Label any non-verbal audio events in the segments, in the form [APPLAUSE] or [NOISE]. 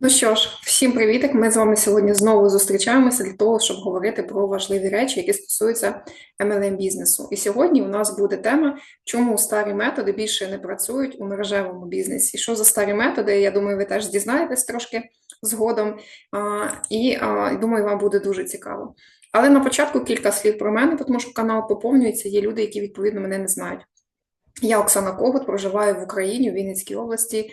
Ну що ж, всім привітик! Ми з вами сьогодні знову зустрічаємося для того, щоб говорити про важливі речі, які стосуються MLM бізнесу. І сьогодні у нас буде тема, чому старі методи більше не працюють у мережевому бізнесі. Що за старі методи? Я думаю, ви теж дізнаєтесь трошки згодом, і думаю, вам буде дуже цікаво. Але на початку кілька слів про мене, тому що канал поповнюється. Є люди, які відповідно мене не знають. Я Оксана Когут, проживаю в Україні, в Вінницькій області.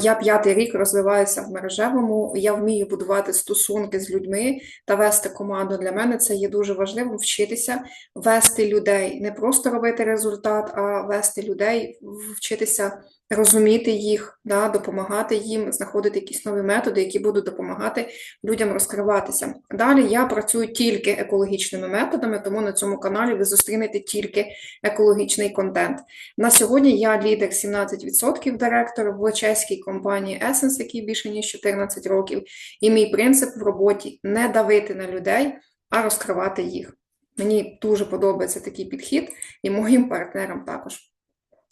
Я п'ятий рік розвиваюся в мережевому. Я вмію будувати стосунки з людьми та вести команду. Для мене це є дуже важливо вчитися вести людей, не просто робити результат, а вести людей, вчитися розуміти їх, да, допомагати їм, знаходити якісь нові методи, які будуть допомагати людям розкриватися. Далі я працюю тільки екологічними методами, тому на цьому каналі ви зустрінете тільки екологічний контент. На сьогодні я лідер 17% директор в чеській компанії Essence, який більше ніж 14 років, і мій принцип в роботі не давити на людей, а розкривати їх. Мені дуже подобається такий підхід, і моїм партнерам також.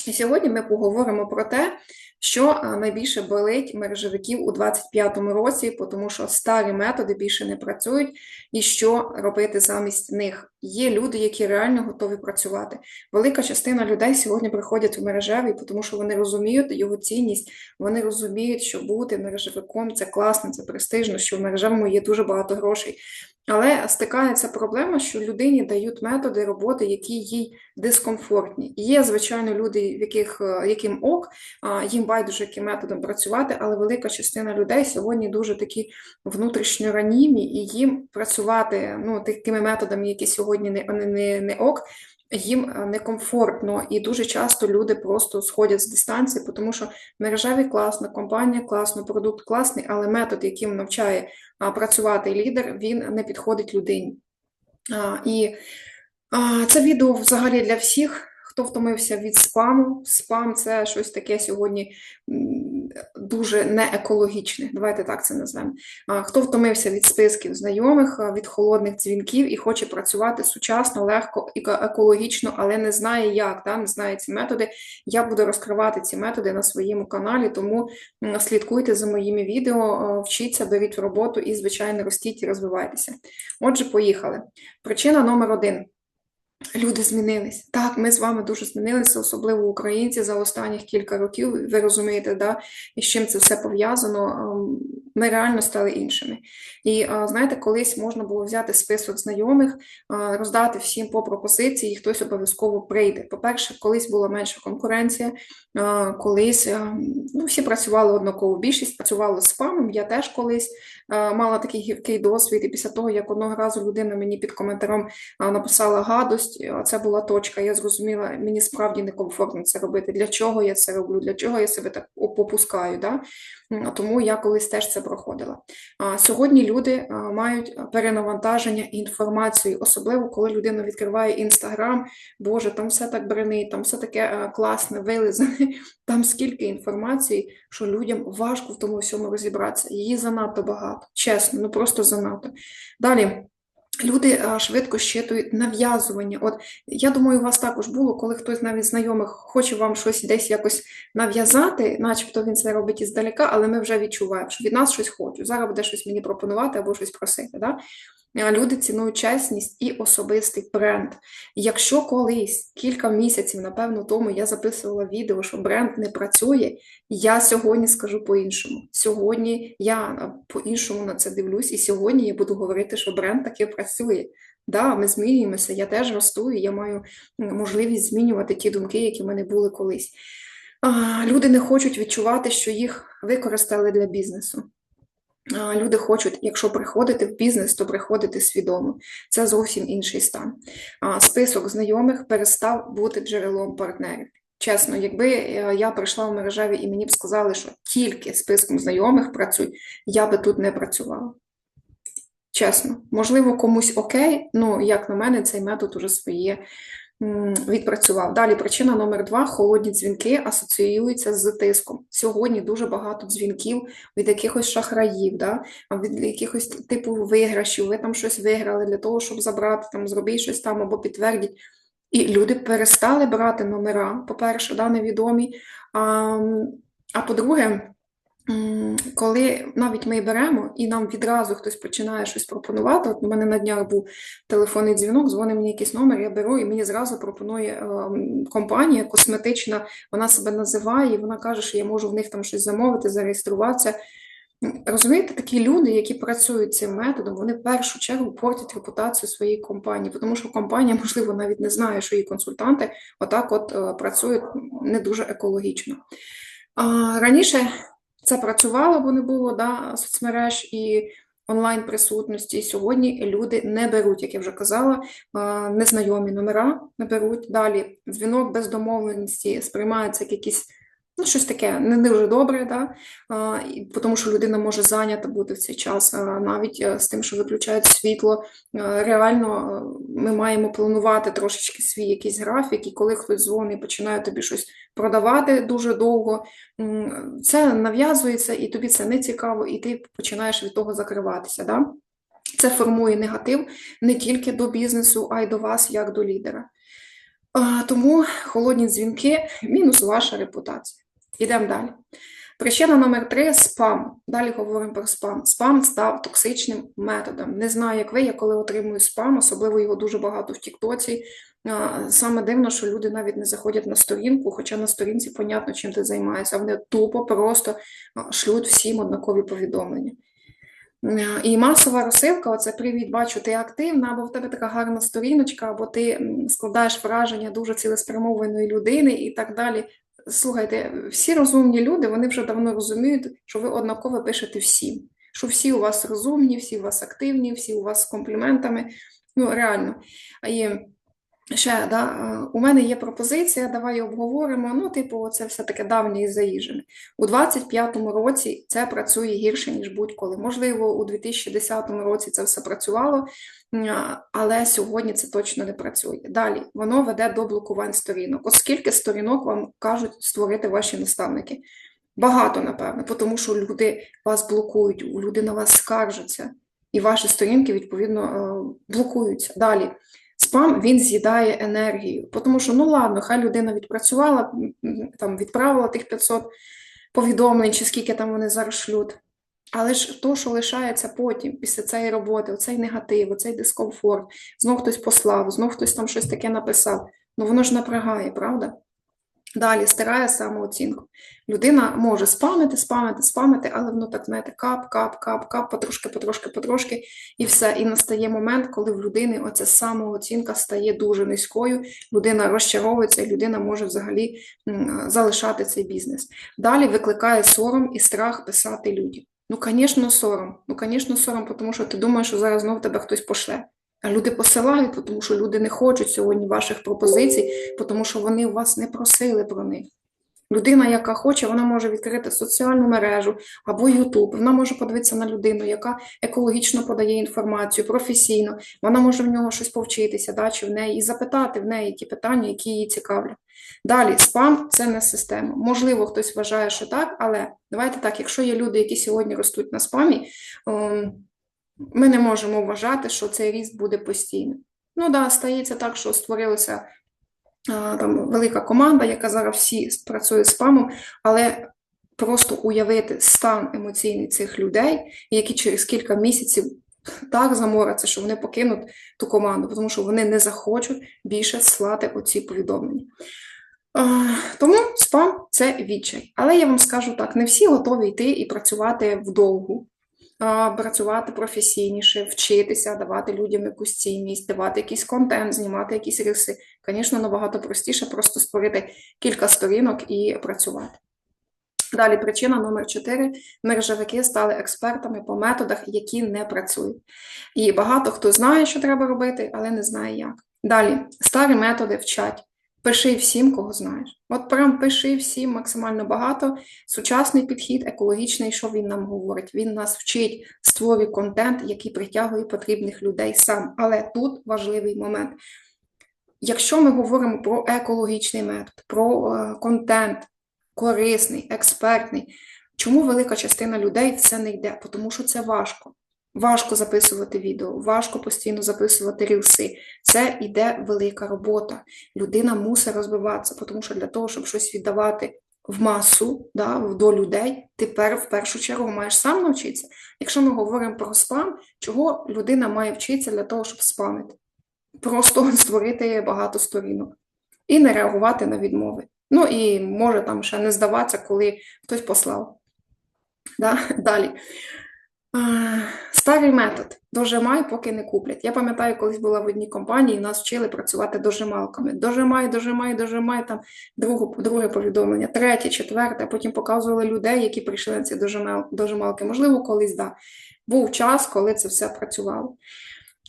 І сьогодні ми поговоримо про те, що найбільше болить мережевиків у 2025 році, тому що старі методи більше не працюють, і що робити замість них. Є люди, які реально готові працювати. Велика частина людей сьогодні приходять у мережевий, тому що вони розуміють його цінність, вони розуміють, що бути мережевиком це класно, це престижно, що в мережевому є дуже багато грошей. Але стикається проблема, що людині дають методи роботи, які їй дискомфортні. Є, звичайно, люди, в яких е, яким ок, їм байдуже яким методом працювати, але велика частина людей сьогодні дуже такі внутрішньо ранімі, і їм працювати ну, такими методами, які сьогодні не, не, не ок, їм е, некомфортно, і дуже часто люди просто сходять з дистанції, тому що мережеві класно, компанія класно, продукт класний, але метод, яким навчає працювати лідер, він не підходить людині. І це відео взагалі для всіх. Хто втомився від спаму? Спам це щось таке сьогодні дуже неекологічне. Давайте так це назвемо. Хто втомився від списків знайомих, від холодних дзвінків і хоче працювати сучасно, легко і екологічно, але не знає як, да? не знає ці методи. Я буду розкривати ці методи на своєму каналі, тому слідкуйте за моїми відео, вчіться, беріть роботу і, звичайно, ростіть і розвивайтеся. Отже, поїхали. Причина номер один. Люди змінились. Так, ми з вами дуже змінилися, особливо українці за останніх кілька років. Ви розумієте, да, і з чим це все пов'язано. Ем, ми реально стали іншими. І знаєте, колись можна було взяти список знайомих, роздати всім по пропозиції, і хтось обов'язково прийде. По-перше, колись була менша конкуренція, колись ну, всі працювали однаково. Більшість працювала з спамом. Я теж колись мала такий гіркий досвід. І після того, як одного разу людина мені під коментарем написала гадость, це була точка. Я зрозуміла, мені справді некомфортно це робити. Для чого я це роблю? Для чого я себе так попускаю? Да? Тому я колись теж це проходила. Сьогодні люди мають перенавантаження інформацією, особливо коли людина відкриває інстаграм, Боже, там все так бренить, там все таке класне, вилизане, [LAUGHS] там скільки інформації, що людям важко в тому всьому розібратися. Її занадто багато, чесно, ну просто занадто. Далі. Люди швидко щитують нав'язування. От я думаю, у вас також було, коли хтось навіть знайомих хоче вам щось десь якось нав'язати, начебто він це робить іздалека, але ми вже відчуваємо, що від нас щось хочуть. Зараз буде щось мені пропонувати або щось просити. Да? Люди цінують чесність і особистий бренд. Якщо колись кілька місяців, напевно, тому я записувала відео, що бренд не працює, я сьогодні скажу по-іншому. Сьогодні я по-іншому на це дивлюсь, і сьогодні я буду говорити, що бренд таки працює. Да, ми змінюємося, я теж росту, і я маю можливість змінювати ті думки, які в мене були колись. Люди не хочуть відчувати, що їх використали для бізнесу. Люди хочуть, якщо приходити в бізнес, то приходити свідомо. Це зовсім інший стан. Список знайомих перестав бути джерелом партнерів. Чесно, якби е, я прийшла в мережеві і мені б сказали, що тільки списком знайомих працюй, я би тут не працювала. Чесно, можливо, комусь окей, ну як на мене, цей метод уже своє відпрацював. Далі причина номер два: холодні дзвінки асоціюються з тиском. Сьогодні дуже багато дзвінків від якихось шахраїв, да? від якихось типу виграшів. Ви там щось виграли для того, щоб забрати, там, зробіть щось там або підтвердіть. І люди перестали брати номера, по-перше, да, невідомі. А, а по-друге, Коли навіть ми беремо і нам відразу хтось починає щось пропонувати, от у мене на днях був телефонний дзвінок, дзвонить мені якийсь номер, я беру і мені зразу пропонує ем, компанія косметична, вона себе називає, і вона каже, що я можу в них там щось замовити, зареєструватися. Розумієте, такі люди, які працюють цим методом, вони в першу чергу портять репутацію своєї компанії, тому що компанія, можливо, навіть не знає, що її консультанти отак от е, працюють не дуже екологічно. Раніше це працювало, бо не було да, соцмереж і онлайн-присутності. І сьогодні люди не беруть, як я вже казала, незнайомі номера не беруть. Далі дзвінок без домовленості сприймається як якийсь Ну, щось таке не дуже добре, да? а, тому що людина може зайнята бути в цей час, а, навіть а, з тим, що виключають світло. А, реально а, ми маємо планувати трошечки свій якийсь графік, і коли хтось дзвонить і починає тобі щось продавати дуже довго, це нав'язується, і тобі це не цікаво, і ти починаєш від того закриватися. Да? Це формує негатив не тільки до бізнесу, а й до вас, як до лідера. Тому холодні дзвінки мінус ваша репутація. Ідемо далі. Причина номер три спам. Далі говоримо про спам. Спам став токсичним методом. Не знаю, як ви, я коли отримую спам, особливо його дуже багато в Тіктоці. Саме дивно, що люди навіть не заходять на сторінку, хоча на сторінці понятно, чим ти займаєшся. Вони тупо просто шлють всім однакові повідомлення. І масова розсилка, оце привіт, бачу, ти активна, або в тебе така гарна сторіночка, або ти складаєш враження дуже цілеспрямованої людини і так далі. Слухайте, всі розумні люди, вони вже давно розуміють, що ви однаково пишете всім. Що всі у вас розумні, всі у вас активні, всі у вас з компліментами. Ну, реально. І ще, да, у мене є пропозиція, давай обговоримо. Ну, типу, це все таке давнє і заїжджене. У 25-му році це працює гірше, ніж будь-коли. Можливо, у 2010 році це все працювало, але сьогодні це точно не працює. Далі воно веде до блокувань сторінок. Оскільки сторінок вам кажуть створити ваші наставники. Багато, напевно, тому що люди вас блокують, люди на вас скаржаться, і ваші сторінки, відповідно, е, блокуються. Далі. Спам він з'їдає енергію, тому що, ну ладно, хай людина відпрацювала, там відправила тих 500 повідомлень, чи скільки там вони зараз шлють. Але ж то, що лишається потім, після цієї роботи, оцей негатив, оцей дискомфорт, знов хтось послав, знов хтось там щось таке написав, ну воно ж напрягає, правда? Далі стирає самооцінку. Людина може спамити, спамити, спамити, але воно так, знаєте, кап, кап, кап, кап, потрошки, потрошки, потрошки, і все. І настає момент, коли в людини оця самооцінка стає дуже низькою, людина розчаровується, і людина може взагалі залишати цей бізнес. Далі викликає сором і страх писати людям. Ну, звісно, сором. Ну, звісно, сором, тому що ти думаєш, що зараз знов тебе хтось пошле. Люди посилають, тому що люди не хочуть сьогодні ваших пропозицій, тому що вони у вас не просили про них. Людина, яка хоче, вона може відкрити соціальну мережу або Ютуб. Вона може подивитися на людину, яка екологічно подає інформацію, професійно. Вона може в нього щось повчитися, да, чи в неї і запитати в неї ті питання, які її цікавлять. Далі, спам це не система. Можливо, хтось вважає, що так, але давайте так, якщо є люди, які сьогодні ростуть на спамі. Ми не можемо вважати, що цей ріст буде постійним. Ну да, стається так, що створилася там велика команда, яка зараз всі працює з спамом, але просто уявити стан емоційний цих людей, які через кілька місяців так заморяться, що вони покинуть ту команду, тому що вони не захочуть більше слати оці повідомлення. Тому спам це відчай. Але я вам скажу так: не всі готові йти і працювати вдовгу працювати професійніше, вчитися, давати людям якусь цінність, давати якийсь контент, знімати якісь риси. Звісно, набагато простіше просто створити кілька сторінок і працювати. Далі причина номер 4. Мережевики стали експертами по методах, які не працюють. І багато хто знає, що треба робити, але не знає як. Далі старі методи вчать. Пиши всім, кого знаєш. От прям пиши всім максимально багато. Сучасний підхід, екологічний, що він нам говорить? Він нас вчить, створює контент, який притягує потрібних людей сам. Але тут важливий момент. Якщо ми говоримо про екологічний метод, про е, контент корисний, експертний, чому велика частина людей в це не йде? Тому що це важко. Важко записувати відео, важко постійно записувати рілси. Це йде велика робота. Людина мусить розвиватися, тому що для того, щоб щось віддавати в масу, да, до людей, тепер в першу чергу маєш сам навчитися. Якщо ми говоримо про спам, чого людина має вчитися для того, щоб спамити? Просто [LAUGHS] створити багато сторінок і не реагувати на відмови. Ну і може там ще не здаватися, коли хтось послав. Да? [LAUGHS] Далі. Старий метод дожимай, поки не куплять. Я пам'ятаю, колись була в одній компанії, і нас вчили працювати дожималками. Дожимай, дожимай, дожимай, там друге, друге повідомлення, третє, четверте, потім показували людей, які прийшли на ці дожималки. Можливо, колись да. Був час, коли це все працювало.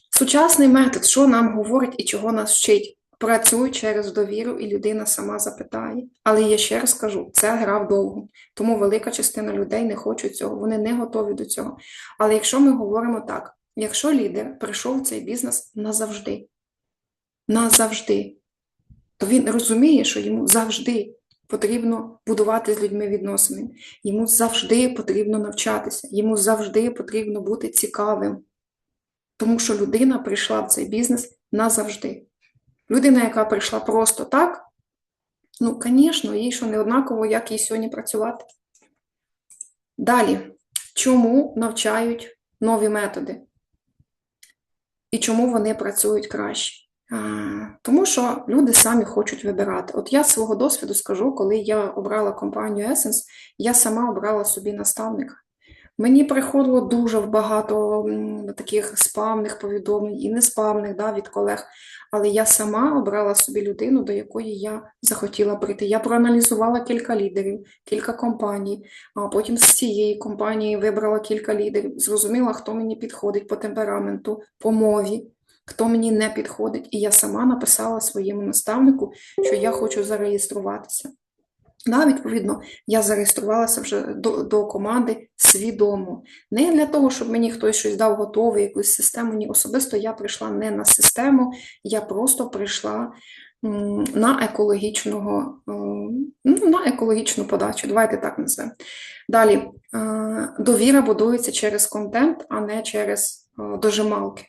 Сучасний метод, що нам говорить і чого нас вчить? Працюй через довіру, і людина сама запитає. Але я ще раз кажу, це гра вдовго. Тому велика частина людей не хочуть цього, вони не готові до цього. Але якщо ми говоримо так, якщо лідер прийшов в цей бізнес назавжди, назавжди, то він розуміє, що йому завжди потрібно будувати з людьми відносини, йому завжди потрібно навчатися, йому завжди потрібно бути цікавим. Тому що людина прийшла в цей бізнес назавжди. Людина, яка прийшла просто так, ну, звісно, їй що не однаково, як їй сьогодні працювати. Далі, чому навчають нові методи? І чому вони працюють краще? Тому що люди самі хочуть вибирати. От я з свого досвіду скажу, коли я обрала компанію Essence, я сама обрала собі наставника. Мені приходило дуже багато таких спамних повідомлень і не спамних да, від колег. Але я сама обрала собі людину, до якої я захотіла прийти. Я проаналізувала кілька лідерів, кілька компаній, а потім з цієї компанії вибрала кілька лідерів, зрозуміла, хто мені підходить по темпераменту, по мові, хто мені не підходить. І я сама написала своєму наставнику, що я хочу зареєструватися. Да, відповідно, я зареєструвалася вже до до команди свідомо. Не для того, щоб мені хтось щось дав готовий, якусь систему. Ні, особисто я прийшла не на систему, я просто прийшла на екологічного, ну, на екологічну подачу. Давайте так назвемо. Далі, довіра будується через контент, а не через дожималки.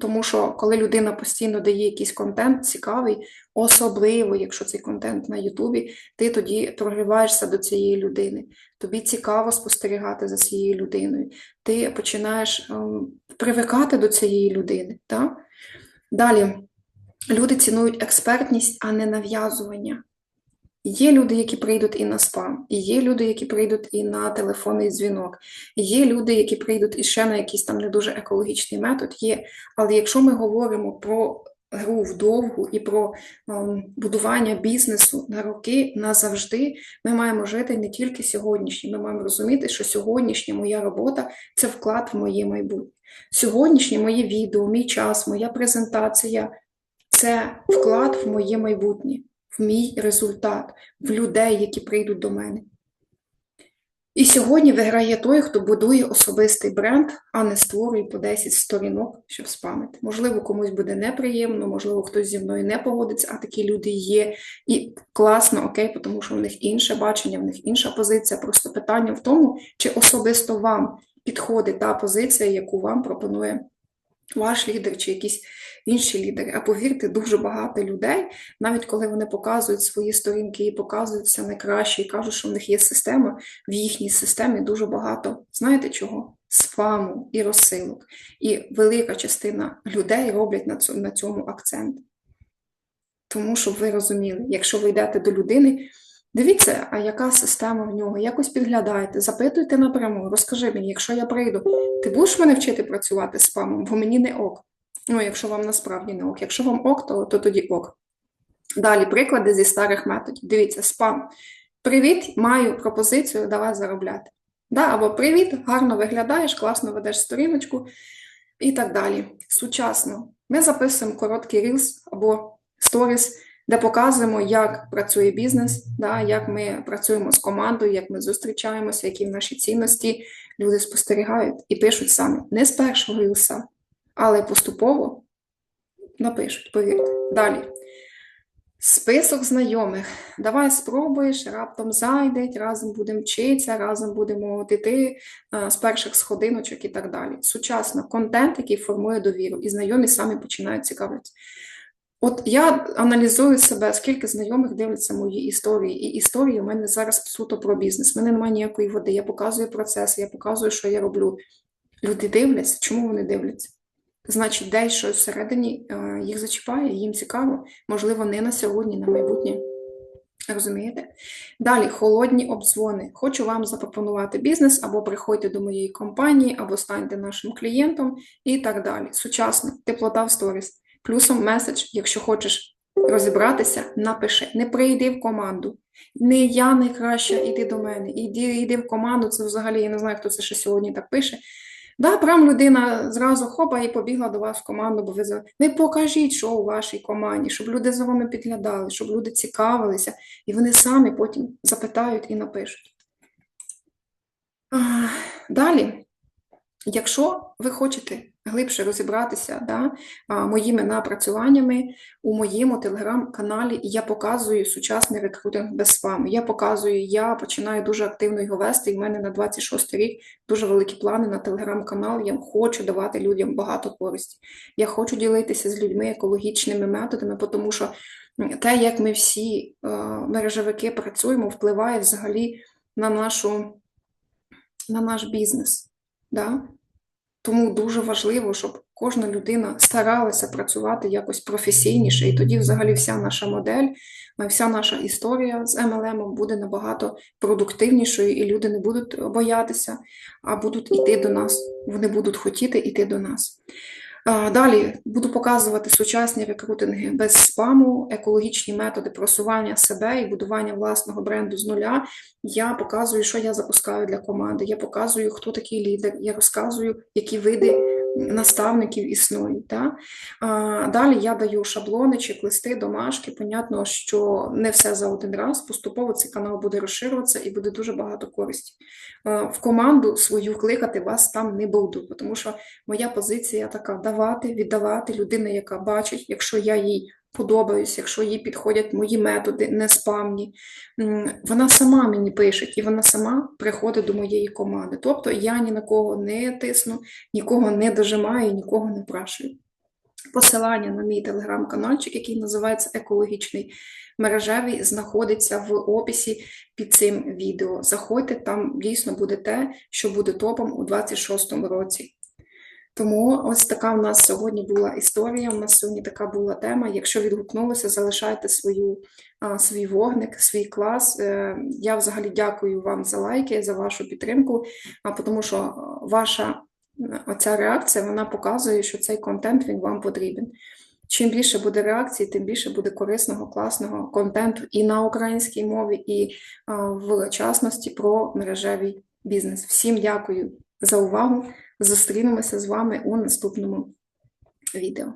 Тому що коли людина постійно дає якийсь контент цікавий, особливо, якщо цей контент на Ютубі, ти тоді прогріваєшся до цієї людини. Тобі цікаво спостерігати за цією людиною. Ти починаєш ем, привикати до цієї людини. Так? Далі, люди цінують експертність, а не нав'язування. Є люди, які прийдуть і на спам, є люди, які прийдуть і на телефонний дзвінок, є люди, які прийдуть і ще на якийсь там не дуже екологічний метод. Є. Але якщо ми говоримо про гру вдовгу і про um, будування бізнесу на роки назавжди, ми маємо жити не тільки сьогоднішнім. Ми маємо розуміти, що сьогоднішня моя робота це вклад в моє майбутнє. Сьогоднішнє моє відео, мій час, моя презентація це вклад в моє майбутнє в мій результат, в людей, які прийдуть до мене. І сьогодні виграє той, хто будує особистий бренд, а не створює по 10 сторінок, щоб спамити. Можливо, комусь буде неприємно, можливо, хтось зі мною не погодиться, а такі люди є. І класно, окей, тому що в них інше бачення, в них інша позиція. Просто питання в тому, чи особисто вам підходить та позиція, яку вам пропонує ваш лідер, чи якийсь інші лідери. А повірте, дуже багато людей, навіть коли вони показують свої сторінки і показують все найкраще, і кажуть, що в них є система, в їхній системі дуже багато, знаєте чого? Спаму і розсилок. І велика частина людей роблять на цьому, на цьому акцент. Тому щоб ви розуміли, якщо ви йдете до людини, дивіться, а яка система в нього, якось підглядайте, запитуйте напряму, розкажи мені, якщо я прийду, ти будеш мене вчити працювати з спамом, бо мені не ок. Ну, якщо вам насправді не ок. Якщо вам ок, то, то тоді ок. Далі, приклади зі старих методів. Дивіться, спам. Привіт, маю пропозицію, давай заробляти. Да, Або привіт, гарно виглядаєш, класно ведеш сторіночку і так далі. Сучасно. Ми записуємо короткий Reels або Stories, де показуємо, як працює бізнес, да, як ми працюємо з командою, як ми зустрічаємося, які наші цінності. Люди спостерігають і пишуть саме не з першого рілса, але поступово напишуть, повірте. Далі. Список знайомих. Давай спробуєш, раптом зайдеть, разом будемо вчитися, разом будемо йти з перших сходиночок і так далі. Сучасно контент, який формує довіру, і знайомі самі починають цікавитися. От я аналізую себе, скільки знайомих дивляться мої історії, і історії у мене зараз суто про бізнес. У мене немає ніякої води. Я показую процеси, я показую, що я роблю. Люди дивляться, чому вони дивляться? Значить, десь щось всередині е, їх зачіпає, їм цікаво, можливо, не на сьогодні, на майбутнє. Розумієте? Далі холодні обдзвони. Хочу вам запропонувати бізнес, або приходьте до моєї компанії, або станьте нашим клієнтом і так далі. Сучасно, теплота в сторіс. Плюсом меседж, якщо хочеш розібратися, напиши. Не прийди в команду. Не я найкраща, іди до мене. Іди, іди в команду. Це взагалі я не знаю, хто це ще сьогодні так пише. Да, прям людина зразу хопа і побігла до вас в команду, бо ви за не покажіть, що у вашій команді, щоб люди за вами підглядали, щоб люди цікавилися, і вони самі потім запитають і напишуть. Далі, якщо ви хочете глибше розібратися да, моїми напрацюваннями у моєму телеграм-каналі, я показую сучасний рекрутинг без спаму. Я показую, я починаю дуже активно його вести, і в мене на 26 рік дуже великі плани на телеграм-канал. Я хочу давати людям багато користі. Я хочу ділитися з людьми екологічними методами, тому що те, як ми всі мережевики працюємо, впливає взагалі на нашу, на наш бізнес. Да? Тому дуже важливо, щоб кожна людина старалася працювати якось професійніше, і тоді, взагалі, вся наша модель, вся наша історія з MLM буде набагато продуктивнішою, і люди не будуть боятися, а будуть йти до нас. Вони будуть хотіти йти до нас. Далі буду показувати сучасні рекрутинги без спаму, екологічні методи просування себе і будування власного бренду з нуля. Я показую, що я запускаю для команди. Я показую, хто такий лідер. Я розказую, які види наставників існують. Да? Далі я даю шаблони, чек-листи, домашки. Понятно, що не все за один раз. Поступово цей канал буде розширюватися і буде дуже багато користі. В команду свою кликати вас там не буду, тому що моя позиція така: давати, віддавати людина, яка бачить, якщо я їй подобаюсь, якщо їй підходять мої методи, не спамні. Вона сама мені пише, і вона сама приходить до моєї команди. Тобто я ні на кого не тисну, нікого не дожимаю, нікого не прашую. Посилання на мій телеграм-каналчик, який називається Екологічний мережевий, знаходиться в описі під цим відео. Заходьте, там дійсно буде те, що буде топом у 26-му році. Тому ось така в нас сьогодні була історія. У нас сьогодні така була тема. Якщо відгукнулося, залишайте свою, свій вогник, свій клас. Е, я взагалі дякую вам за лайки, за вашу підтримку, тому що ваша оця реакція вона показує, що цей контент він вам потрібен. Чим більше буде реакцій, тим більше буде корисного, класного контенту і на українській мові, і в частності про мережевий бізнес. Всім дякую за увагу! Зустрінемося з вами у наступному відео.